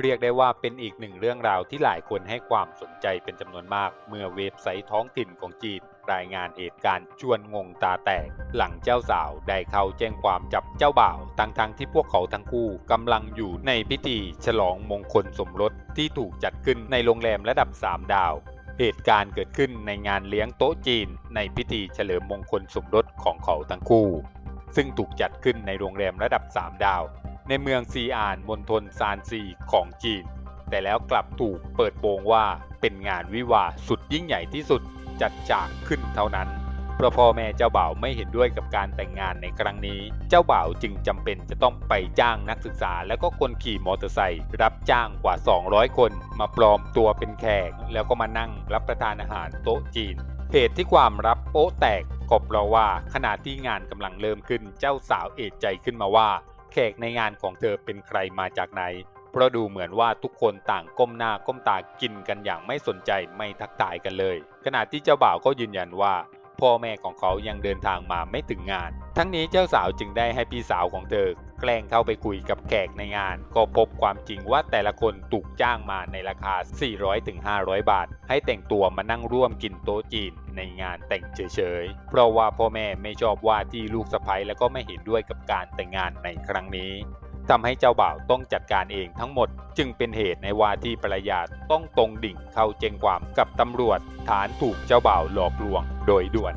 เรียกได้ว่าเป็นอีกหนึ่งเรื่องราวที่หลายคนให้ความสนใจเป็นจำนวนมาก เมื่อเว็บไซต์ท้องถิ่นของจีน รายงานเหตุการณ์ชวนงงตาแตก หลังเจ้าสาวได้เข้าแจ้งความจับเจ้าบ่าวทั้งๆที่พวกเขาทั้งคู่กำลังอยู่ในพิธีฉลองมงคลสมรสที่ถูกจัดขึ้นในโรงแรมระดับ 3 ดาวเหตุการณ์เกิดขึ้นในงานเลี้ยงโต๊ะจีน ในพิธีเฉลิมมงคลสมรสของเขาทั้งคู่ ซึ่งถูกจัดขึ้นในโรงแรมระดับ 3 ดาว ในเมืองซีอานมณฑลซานซีของจีน แต่แล้วกลับถูกเปิดโปงว่าเป็นงานวิวาสุดยิ่งใหญ่ที่สุดจัดฉากขึ้นเท่านั้นเพราะพ่อแม่เจ้าบ่าวไม่เห็นด้วยกับการแต่งงานในครั้งนี้ เจ้าบ่าวจึงจำเป็นจะต้องไปจ้างนักศึกษา แล้วก็คนขี่มอเตอร์ไซค์รับจ้างกว่า 200 คน มาปลอมตัวเป็นแขก แล้วก็มานั่งรับประทานอาหารโต๊ะจีนเหตุที่ความรับโป๊ะแตกก็เพราะว่าขณะที่งานกำลังเริ่มขึ้นเจ้าสาวเอะใจขึ้นมาว่า แขกในงานของเธอเป็นใครมาจากไหน เพราะดูเหมือนว่าทุกคนต่างก้มหน้าก้มตากินกันอย่างไม่สนใจไม่ทักทายกันเลย ขณะที่เจ้าบ่าวก็ยืนยันว่าพ่อแม่ของเขายังเดินทางมาไม่ถึงงาน ทั้งนี้เจ้าสาวจึงได้ให้พี่สาวของเธอ แกล้งเข้าไปคุยกับแขกในงาน ก็พบความจริงว่าแต่ละคนถูกจ้างมาในราคา 400-500 บาท ให้แต่งตัวมานั่งร่วมกินโต๊ะจีนในงานแต่งเฉยๆ เพราะว่าพ่อแม่ไม่ชอบว่าที่ลูกสะใภ้แล้วก็ไม่เห็นด้วยกับการแต่งงานในครั้งนี้ทำให้เจ้าบ่าวต้องจัดการเองทั้งหมด จึงเป็นเหตุในว่าที่ภรรยาต้องตรงดิ่งเข้าแจ้งความกับตำรวจ ฐานถูกเจ้าบ่าวหลอกลวงโดยด่วน